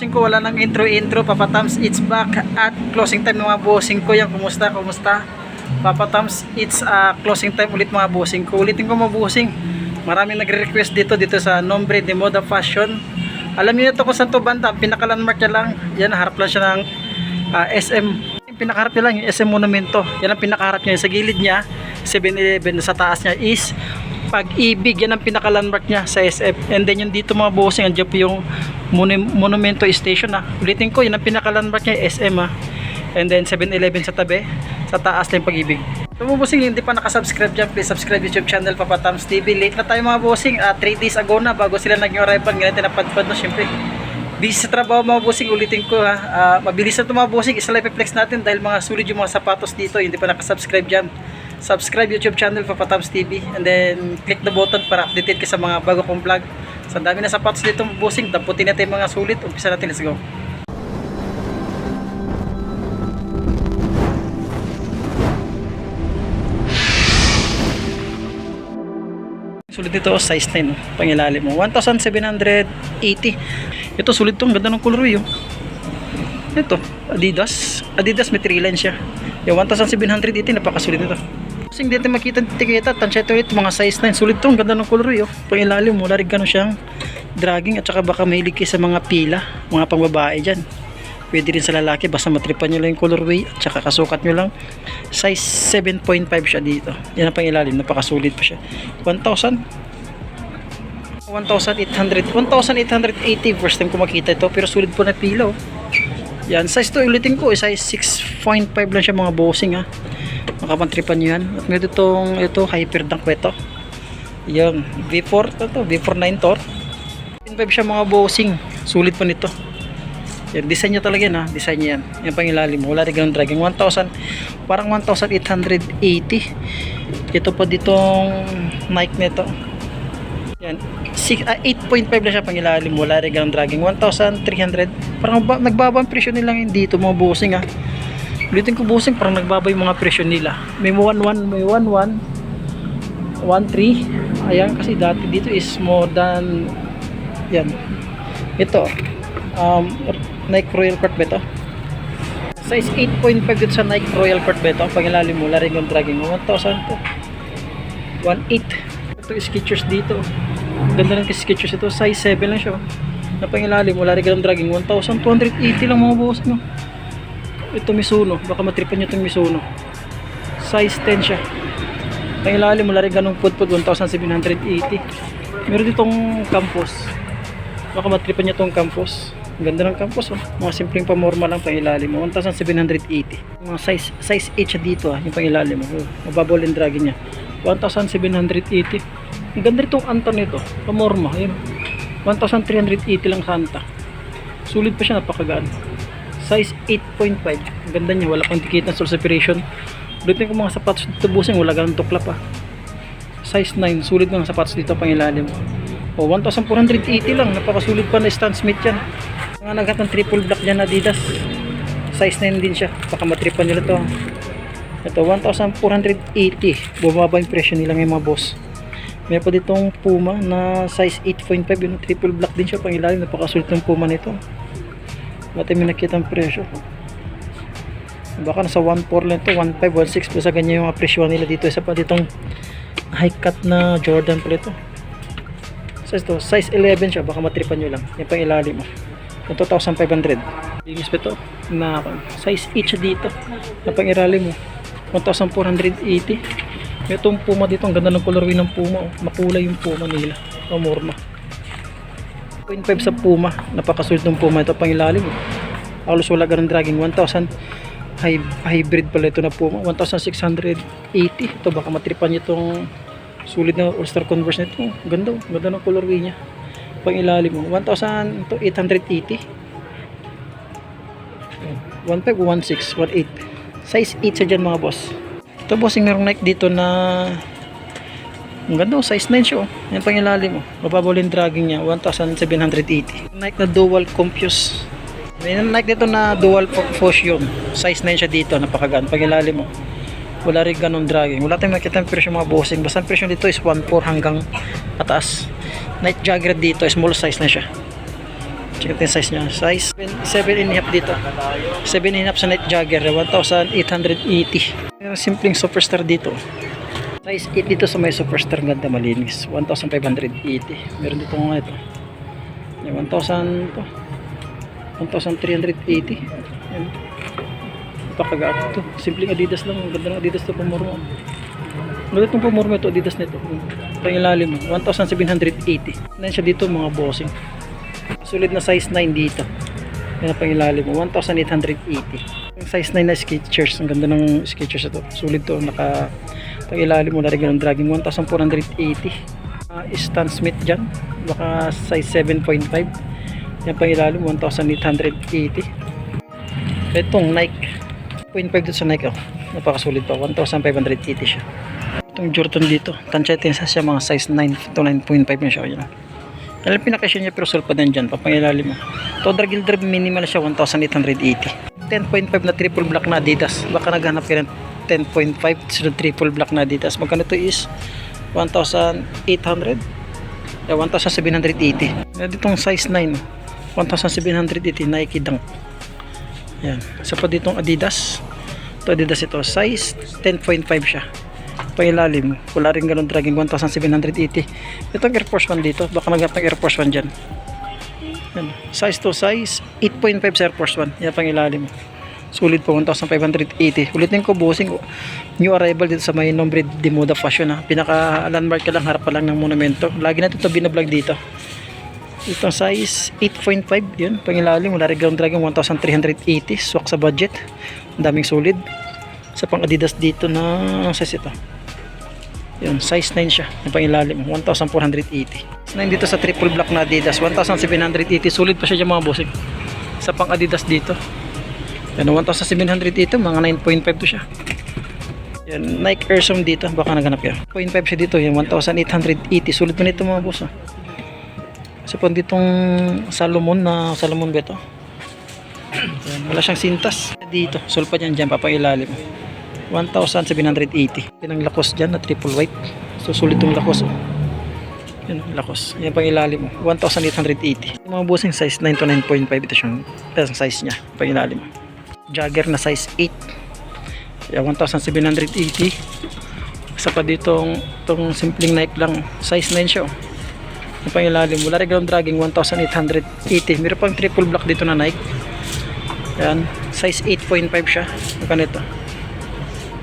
Bossing ko, wala nang intro-intro. Papa Tams, it's back at closing time mga bossing ko. Yan, kumusta, kumusta? Papa Tams, it's uh, closing time ulit mga bossing ko. Ulitin ko mga bossing. Maraming nagre-request dito, dito sa Nombre de Moda Fashion. Alam niyo ito kung saan to banda. Pinaka-landmark niya lang. Yan, harap lang siya ng ah, SM. Pinakaharap niya lang, yung SM Monumento. Yan ang pinakaharap niya. Sa gilid niya, 7-Eleven. Sa taas niya is pag-ibig. Yan ang pinaka-landmark niya sa SF. And then yung dito mga bossing, andyan po yung Monu- Monumento Station ah. Ulitin ko, yan ang pinaka-landmark niya, SM ah. And then 7-Eleven sa tabi, sa taas na yung pag-ibig. So mga bossing, hindi pa nakasubscribe dyan, please subscribe YouTube channel Papa Tams TV. Late na tayo mga bossing, 3 days ago na bago sila naging arrival. Ganito napadpad no, syempre. Busy sa trabaho mga bossing, ulitin ko ha. Ah, mabilis na ito mga bossing, isa live flex natin dahil mga sulit yung mga sapatos dito, hindi pa nakasubscribe dyan. Subscribe YouTube channel Papa Tams TV and then click the button para updated ka sa mga bago kong vlog. Sa dami na sapatos dito mga bossing, damputin natin mga sulit. Umpisa natin, let's go. Sulit dito, size 9, oh, pangilalim mo. 1,780. Ito, sulit to. Ang ganda ng colorway, oh. Ito, Adidas. Adidas may 3 line siya. Yung 1,780, napakasulit nito. Kasi hindi natin makita ng tiketa. Tansya ulit, mga size 9. Sulit to. Ang ganda ng colorway, oh. Pangilalim mo. Larig gano'n siyang dragging. At saka baka mahilig kayo sa mga pila. Mga pangbabae dyan. Pwede rin sa lalaki. Basta matripan nyo lang yung colorway. At saka kasukat nyo lang. Size 7.5 siya dito. Yan ang pangilalim. Napakasulit pa siya. 1,000 1,800 1,880 first time ko makita ito pero sulit po na pila oh. yan size to ulitin ko eh, size 6.5 lang siya mga bossing ha makapantripan nyo yan. At meron itong ito hyper dunk ito? Yan V4 ito V4 9 to 5 siya mga bossing. Sulit pa nito. Yan, design niya talaga yan ha? Design niya yan. Yan pang ilalim. Wala rin ganun dragging. 1,000 parang 1,880 ito pa ditong Nike nito yan. Six- ah, 8.5 na siya pangilalim. Wala rin ganang dragging. 1,300. Parang ba, nagbaba ang presyo nila dito mga bossing ah. Ulitin ko bossing, parang nagbaba yung mga presyo nila. May 1,1, may 1,1, 1,3. Ayan, kasi dati dito is more than, yan. Ito, um, Nike Royal Court ba ito? Size 8.5 dito sa Nike Royal Court ba ito? Pangilalim mo, wala rin ganang dragging. 1,000 to. 1,8 ito Skechers dito ganda ng Skechers ito size 7 lang siya napangilalim wala rin ganun dragging 1,280 lang mga boss no? Ito Mizuno. Baka matripan nyo itong Mizuno. Size 10 siya. Pangilalim wala rin ganun foot foot 1,780 meron ditong campus. Baka matripan nyo itong campus. Ang ganda ng campus oh. mga simpleng pamorma lang pangilalim 1,780 mga size size 8 siya dito ah yung pangilalim oh. mababaw yung dragging niya. 1,780 ang ganda itong Anton nito pamorma yun. 1,380 lang Santa sulit pa siya napakagaan size 8.5 ang ganda niya wala pang dikit ng soul separation. Ulitin ko mga sapatos dito busing wala ganun tukla pa size 9 sulit ng sapatos dito pang ilalim. O 1,480 lang napakasulit pa na Stan Smith yan. Mga naghat ng triple black dyan Adidas. Size 9 din siya baka matripan nila to ito 1,480 bumaba yung presyo nila ngayon mga boss. May pa ditong Puma na size 8.5 yung triple black din siya pang ilalim. Napakasulit ng Puma nito natin may nakita ang presyo. Baka nasa 1.4 lang ito 1.5, 1.6 plus sa ganyan yung presyo nila dito. Isa pa ditong high cut na Jordan pala ito. Size to size 11 siya. Baka matripan nyo lang. Yung pang ilalim mo 2,500 linis pa ito na size 8 siya dito na pang ilalim mo 1,480 may itong puma dito ang ganda ng colorway ng puma oh. makulay yung puma nila. Pamorma 0.5 sa puma. Napakasulit ng puma ito pang ilalim oh. halos wala ganun dragging. 1,000 hy- hybrid pala ito na puma. 1,680 ito baka matripan nyo itong sulit na all-star converse nito oh. ganda oh. ganda ng colorway niya. Pang ilalim mo 1,880 1516 18 size 8 sa dyan mga boss. Ito bossing merong Nike dito na ang ganda oh, size 9 siya oh. yan pang ilalim oh. mababaw yung dragging niya 1780 Nike na dual compuse may Nike dito na dual fusion size 9 siya dito napakagaan pang ilalim oh. wala rin ganong dragging wala tayong makita ng presyo mga bossing basta ang presyo dito is 1.4 hanggang pataas Nike Jagger dito small size na siya Check natin size niya. Size 7 and a half dito. 7 and a half sa Night Jagger, 1,880. Pero simpleng superstar dito. Size 8 dito sa may superstar ganda malinis. 1,580. Meron dito nga ito. Yan, 1,000 to. 1,380. Yan. Ito. Simpleng Adidas lang. Ang Ganda ng Adidas to pumurma. Ulit ng pumurma ito Adidas nito. Pang ilalim mo. 1,780. Nan siya dito mga bossing. Sulit na size 9 dito. Yan ang pang ilalim mo. 1,880. Yung size 9 na Skechers. Ang ganda ng Skechers ito. Sulit to. Naka pang ilalim mo. Larigyan ng dragging. 1,480. Uh, Stan Smith dyan. Baka size 7.5. Yan pang ilalim. 1,880. Itong Nike. 0.5 dito sa Nike. Oh. Napakasulit pa. 1,580 siya. Itong Jordan dito. Tansya din sa siya mga size 9 to 9.5 na siya. Yan. Yan ang pinakasya niya pero sulpa din dyan. Papangilalim mo. Todra Gildred minimal siya 1,880. 10.5 na triple black na Adidas. Baka naghanap ka ng 10.5 sunod triple black na Adidas. Magkano to is 1,800? Yeah, 1,780. Yan ditong size 9. 1,780 Nike Dunk. Yan. Isa pa ditong Adidas. Ito Adidas ito. Size 10.5 siya. Pangilalim. Wala rin ganun dragging 1,780. Itong Air Force 1 dito. Baka naghanap ng Air Force 1 dyan. Yan. Size to size 8.5 sa Air Force 1. Yan pangilalim. Sulit po 1,580. Ulitin ko busing new arrival dito sa may nombre de moda fashion ha. Pinaka landmark ka lang harap pa lang ng monumento. Lagi natin ito binablog dito. Itong size 8.5 yun. Pangilalim. Wala rin dragging 1,380. Swak sa budget. Ang daming solid. Sa pang Adidas dito na anong size ito? Yun, size 9 siya. Yung pangilalim, 1,480. Size 9 dito sa triple black na Adidas, 1,780. Sulit pa siya dyan mga bossing. Sa pang Adidas dito. Yan, 1,780, mga 9.5 to siya. Yan, Nike Airsome dito, baka naganap yan. 0.5 siya dito, yan, 1,880. Sulit pa nito mga boss. ah. Kasi po ditong Salomon na Salomon ba? Yan, wala siyang sintas. Dito, sulpa niyan dyan, papailalim. 1,780. Yan ang lakos dyan na triple white. So sulit yung lakos. Oh. Yan lakos. Yan pang ilalim mo. 1,880. Yung mga bossing size 9 to 9.5 ito siyang ang size niya. Pang ilalim. Jagger na size 8. Yan 1,780. Isa pa dito itong simpleng Nike lang. Size 9 siya. Oh. Yung pang ilalim. Wala ground dragging 1,880. Meron pang triple block dito na Nike. Yan. Size 8.5 siya. Magkano ito?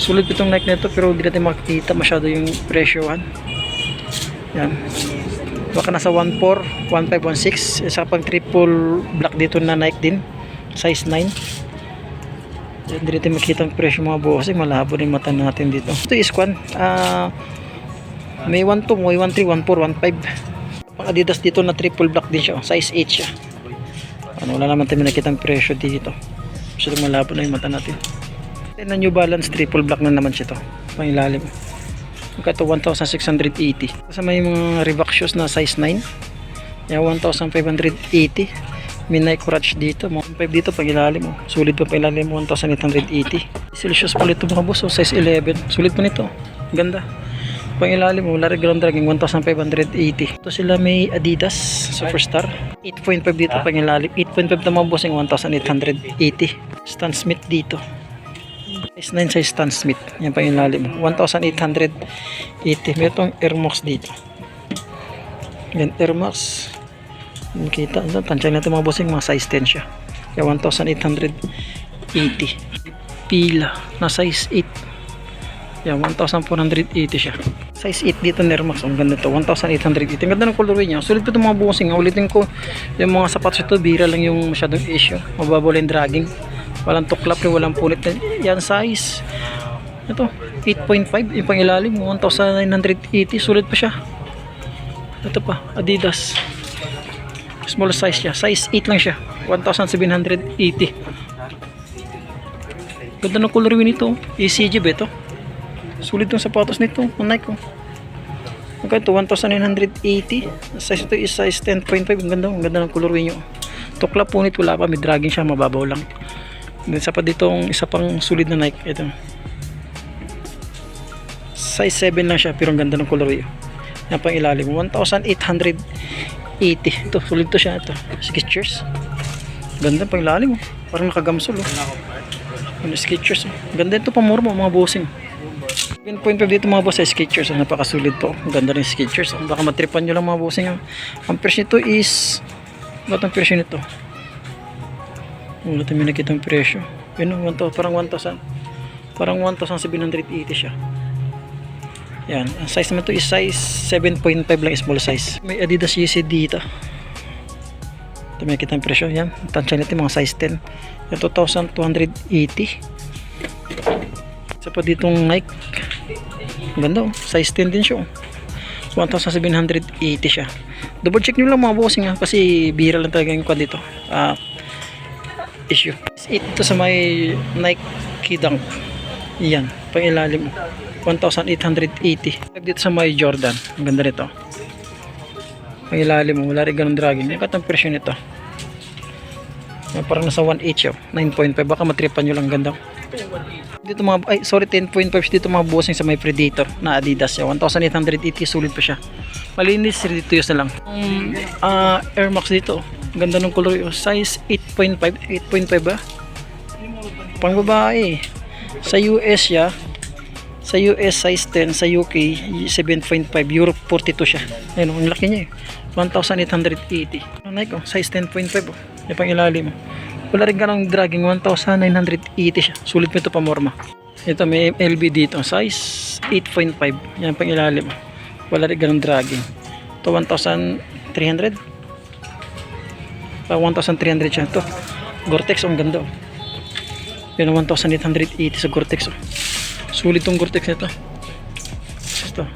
Sulit itong Nike nito pero hindi natin makikita masyado yung presyohan. Yan. Baka nasa 1.4, 1.5, 1.6. Isa pang triple black dito na Nike din. Size 9. Yan, hindi natin makikita ang presyo mga bukas. Eh, malabo rin mata natin dito. Ito is kwan. ah may 1.2, may 1.3, 1.4, 1.5. Pang Adidas dito na triple black din siya. oh. Size 8 siya. Ano, wala naman tayo nakikita ang presyo dito. Masyadong malabo na yung mata natin. Then na New Balance triple black na naman siya to. Pang ilalim. Magka ito 1,680. Sa may mga Reebok shoes na size 9. Yan 1,580. May Nike Crutch dito. Mga 5 dito pang ilalim. Oh. Sulit pa pang ilalim 1,880. Diesel shoes pa ito mga boss. Oh, size 11. Sulit pa nito. Ganda. Pang ilalim mo, Larry Ground Dragging 1,580. Ito sila may Adidas Superstar. 8.5 dito pang ilalim. 8.5 na mga bossing 1,880. Stan Smith dito. Size 9 size Stan Smith. Yan pa yung lalim. 1,880. Meron itong Air Max dito. Yan, Air Max. Yan, Kita. Ano, tansya natin mga bossing. Mga size 10 siya. Yan, 1,880. Pila. Na size 8. Yan, 1,480 siya. Size 8 dito Air Max. Ang ganda to. 1,880. Ang ganda ng colorway niya. Sulit pa itong mga bossing. Ulitin ko. Yung mga sapatos ito, bira lang yung masyadong issue. Mababaw lang yung dragging walang tuklap rin, walang punit yan size ito 8.5 yung pang ilalim 1,980 sulit pa siya ito pa Adidas small size siya size 8 lang siya 1,780 ganda ng colorway nito ECG ba ito sulit yung sapatos nito ang Nike oh. Magkano ito? 1,980 size ito is size 10.5 ang ganda, ang ganda ng colorway nyo tuklap punit wala pa may dragging siya mababaw lang Then isa pa ditong isa pang sulit na Nike. Ito. Size 7 lang siya pero ang ganda ng colorway. Yan pang ilalim. 1,880 Ito, sulit to siya. Ito. Skechers. Ganda pang lalim. Oh. Parang nakagamsol. Oh. Ano, Skechers. Oh. Ganda ito pamura mo, mga bossing. 7.5 dito mga boss sa Skechers. Oh. Napakasulit to. Ang ganda rin Skechers. Oh. Baka matripan nyo lang mga bossing. Oh. Ang presyo nito is... Ba't ang presyo nito? Wala tayo may nakita ang presyo. Yun, oh, 1,000, parang 1,000. Parang 1,780 siya. Yan. Ang size naman to is size 7.5 lang small size. May Adidas Yeezy dito. Ito may kita ang presyo. Yan. Tansya nito mga size 10. Yan 2,280. Isa pa ditong Nike. Ganda oh. Size 10 din siya oh. 1,780 siya. Double check nyo lang mga bossing ha. Kasi bihira lang talaga yung kwan dito. Ah, issue. Ito sa may Nike Dunk. Yan. Pang ilalim. 1,880. Dito sa may Jordan. Ang ganda nito. Pang ilalim mo. Wala rin ganun dragging. Yung katang presyo nito. Yan, Parang nasa 1.8 siya. 9.5. Baka matripan nyo lang ganda. Dito mga, ay sorry 10.5 dito mga bossing sa may Predator na Adidas siya. 1,880 sulit pa siya. Malinis ready to use na lang. Um, ah, Air Max dito. Ang Ganda ng color yung size 8.5 8.5 ba? Pang babae. Sa US siya. Sa US size 10, sa UK 7.5, Europe 42 siya. Ayun, oh, ang laki niya eh. 1,880. Ang Nike oh, size 10.5 oh. Yung pang ilalim. Wala rin ka ng dragging 1,980 siya. Sulit pa ito pa. Ito may LB dito. Size 8.5. Yan pang ilalim. Wala rin ganong dragging. Ito 1,300. Pa 1,300 siya. Ito. Gore-Tex. Ang ganda oh. Yan 1,880 sa Gore-Tex oh. Sulit tong Gore-Tex nito. Ito.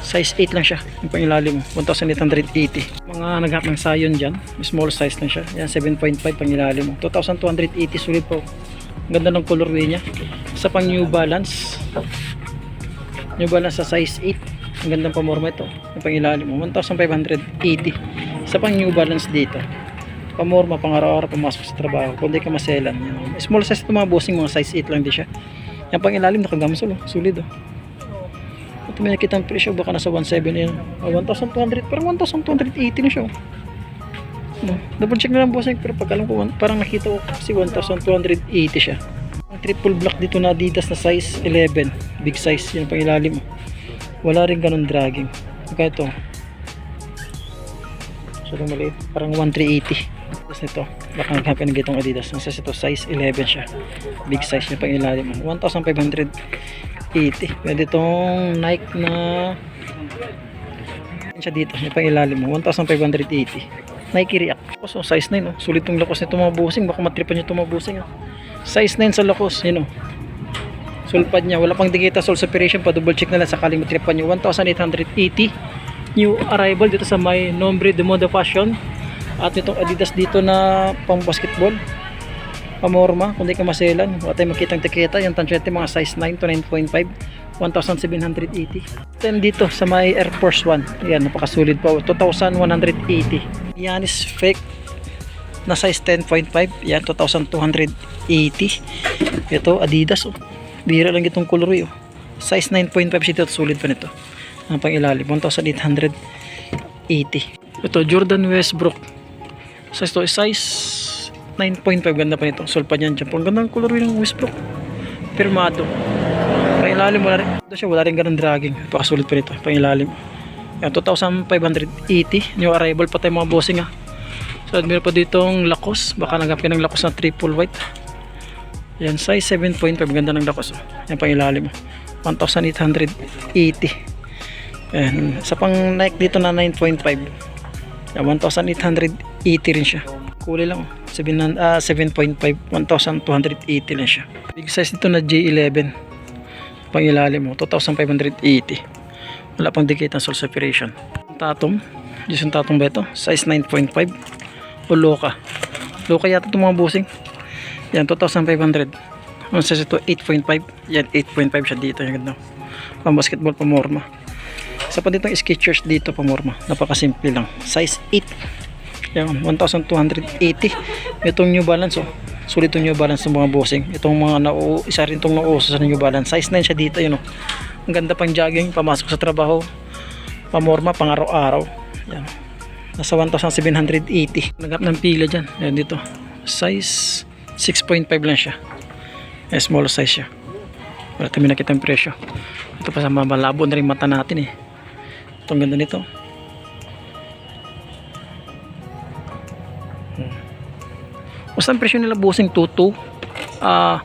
Size 8 lang siya. Yung pang ilalim mo. 1,880. Mga naghanap ng sayon dyan. Small size lang siya. Yan 7.5 pang ilalim mo. 2,280 sulit po. Ang ganda ng color niya. Sa pang New Balance. New Balance sa size 8. Ang gandang pamorma ito. Yung pang ilalim mo. 1,580. Sa pang New Balance dito. Pamorma pang araw-araw pumasok sa trabaho. Kung di ka maselan. Small size ito mga bossing. Mga size 8 lang din siya. Yan pang ilalim nakagamsol. Oh. Sulit oh. Ito may nakita ang presyo baka nasa 1.7 yun. Oh, 1,200 parang 1,280 na siya. oh. No, double check na lang bossing pero pag alam ko parang nakita ko kasi 1,280 siya. Ang triple block dito na Adidas na size 11, big size yan pang ilalim. oh. Wala rin ganun dragging. Kaya ito. So maliit, parang 1,380. Tapos nito, baka ng gitong Adidas. Size ito, size 11 siya. Big size niya pang ilalim. 1,580. Pwede itong Nike na siya dito, may pang ilalim mo. 1,580. Nike React. So, size 9, oh. Sulit tong lakos nito mga busing. Baka matripan nyo itong mga busing, oh. Size 9 sa lakos, yun, oh. Sulpad niya. Wala pang dikita sol separation pa. Double check na lang sakaling matripan nyo. 1,880. New arrival dito sa may Nombre de Moda Fashion. At itong Adidas dito na pang basketball. Pamorma, kung di ka maselan. Wala tayong makitang tiketa. Yung tansyente mga size 9 to 9.5. 1,780. Then dito sa may Air Force 1. Ayan, napakasulit pa. 2,180. Yanis fake na size 10.5. Yan, 2,280. Ito, Adidas. Oh. Bira lang itong color oh. Size 9.5 siya ito. Sulit pa nito. Ang pang ilalim. 1,880. Ito, Jordan Westbrook. Size to, size 9.5. Ganda pa nito. Sulpa niyan dyan. Ang ganda ng color ng Westbrook. Pirmado. Pangilalim wala rin. Ito siya, wala rin ganun dragging. Pakasulit pa nito. Pangilalim. Yan, 2,580. New arrival pa tayo mga bossing ha. So, meron pa ditong lakos. Baka nagapin ng lakos na triple white. Yan, size 7.5. Ganda ng lakos. Yan, pangilalim. 1,880. Yan, sa pang Nike dito na 9.5. Yan, 1,880 rin siya. Kulay lang. oh. 7, ah, 7.5. 1,280 lang siya. Big size dito na J11 pang ilalim mo 2,580 wala pang dikit ng soul separation tatong Jason tatong ba ito size 9.5 o loka loka yata itong mga busing yan 2,500 ang size ito 8.5 yan 8.5 siya dito yung ganda pang basketball pamorma isa pa dito sketchers dito pamorma napakasimple lang size 8 yan 1,280 itong new balance oh sulit itong new balance ng mga bossing itong mga nau isa rin itong nauuso sa new balance size 9 siya dito yun oh ang ganda pang jogging pamasok sa trabaho pamorma pang araw-araw yan Nasa 1,780. Nagap ng pila dyan. Ayan dito. Size 6.5 lang siya. Eh, small size siya. Wala tayo nakita yung presyo. Ito pa sa malabo na rin mata natin eh. Ang ganda nito. Hmm. Basta ang presyo nila busing 22. Ah,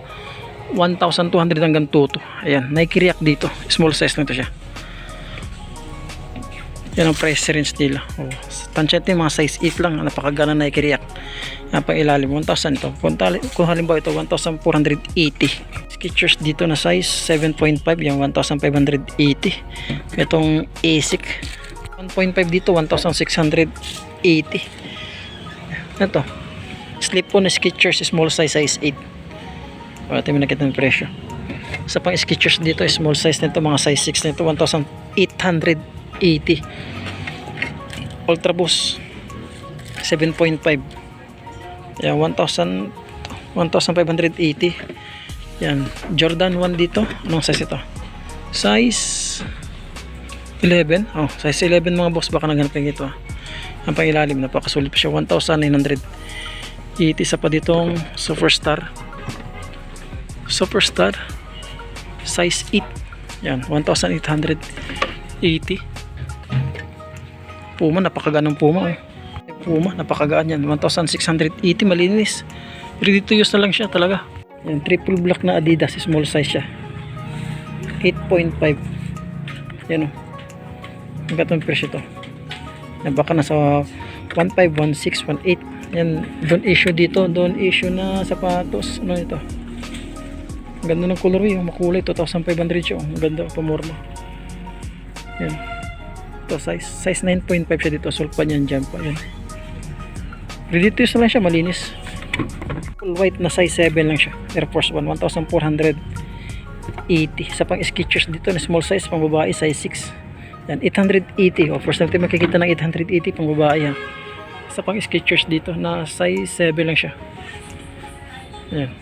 1,200 hanggang 22. Ayan, Nike React dito. Small size lang ito siya. Yan ang price range nila. Oh. Tansya yung mga size 8 lang. Napakagana na React. Yan pang ilalim. 1,000 ito. Kung, tali, kung halimbawa ito, 1,480. Skechers dito na size 7.5. Yung 1,580. Itong ASIC. 1.5 dito, 1,680. Ito. Slip on Skechers small size size 8. Wala tayo nakita ng presyo. Sa pang Skechers dito, small size nito, mga size 6 nito, 1,880. Ultra Boost 7.5. Yan, 1,000 1,580. Yan, Jordan 1 dito. Anong size ito? Size 11. Oh, size 11 mga boss, baka naghanap kayo ito. Ah. Ang pangilalim, napakasulit pa siya. 1,980 sa pa ditong Superstar. Superstar size 8 yan 1,880 Puma napakagaan ng Puma oh. Puma napakagaan yan. 1,680 malinis. Ready to use na lang siya talaga. Yan triple black na Adidas small size siya. 8.5 yan oh. Ang gatong presyo to. Yan baka nasa 1,516 1,8 yan doon issue dito. Doon issue na sapatos. Ano ito? Ang ganda ng color yung makulay 2,500 siya. oh. Ang ganda pamorma. Yan. Ito size size 9.5 siya dito. Sulpa niyan jump pa yan. Ready to use lang siya malinis. Full white na size 7 lang siya. Air Force 1 1,480. Sa pang Skechers dito na small size pang babae size 6. Yan 880. Oh, first time tayo makikita ng 880 pang babae yan. Sa pang Skechers dito na size 7 lang siya. Yan.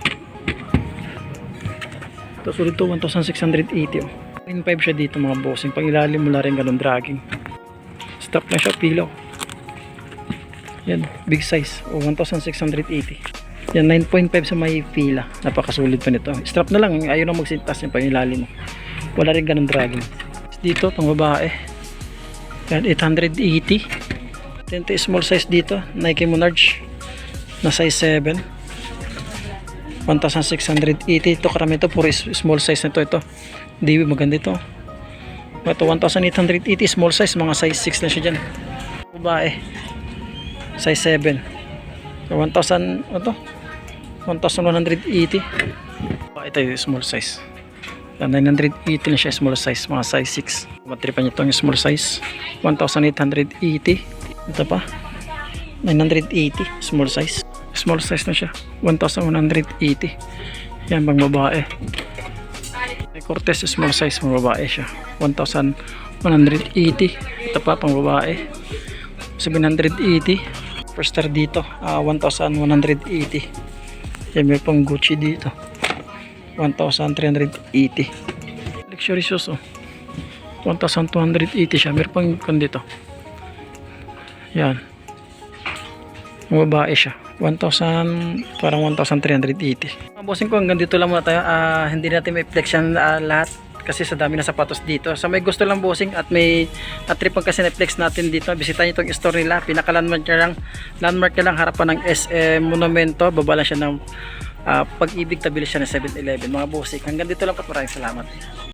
Tapos ulit to 1,680 oh. 9.5 siya dito mga bossing. Pang ilalim mo na rin ganun dragging. Stop na siya pillow. Yan, big size. O 1,680. Yan, 9.5 sa may pila. Napakasulit pa nito. Strap na lang. Ayaw na magsintas yung pang ilalim mo. Wala rin ganun dragging. Dito, pang babae. Yan, 880. Tente small size dito. Nike Monarch. Na size 7. 1,680 ito karami ito puro small size nito ito di maganda ito. Ito 1,880 small size mga size 6 lang siya dyan. Babae. Size 7 so, 1,000 ano to? 1,180 Ah, ito yung small size. 980 lang siya small size mga size 6 matripan nyo itong small size. 1,880 ito pa. 980 small size. Small size na siya. 1180 yan pang babae may Cortez small size pang babae siya. 1180 ito pa pang babae. 780 first star dito. Ah, 1180 yan may pang Gucci dito. 1380 luxury shoes oh. 1280 siya. Meron pang kan dito yan. Ang babae siya 1,000 parang 1,380 mga bossing ko hanggang dito lang muna tayo. Ah, hindi natin may flex yan ah, lahat kasi sa dami na sapatos dito. Sa may gusto lang bossing at may na-trip kasi na-flex natin dito bisitahin nyo itong store nila. Pinaka landmark niya lang landmark lang harapan ng SM Monumento. Baba lang siya ng ah, pag-ibig tabi siya ng 7-Eleven mga bossing hanggang dito lang po. Maraming salamat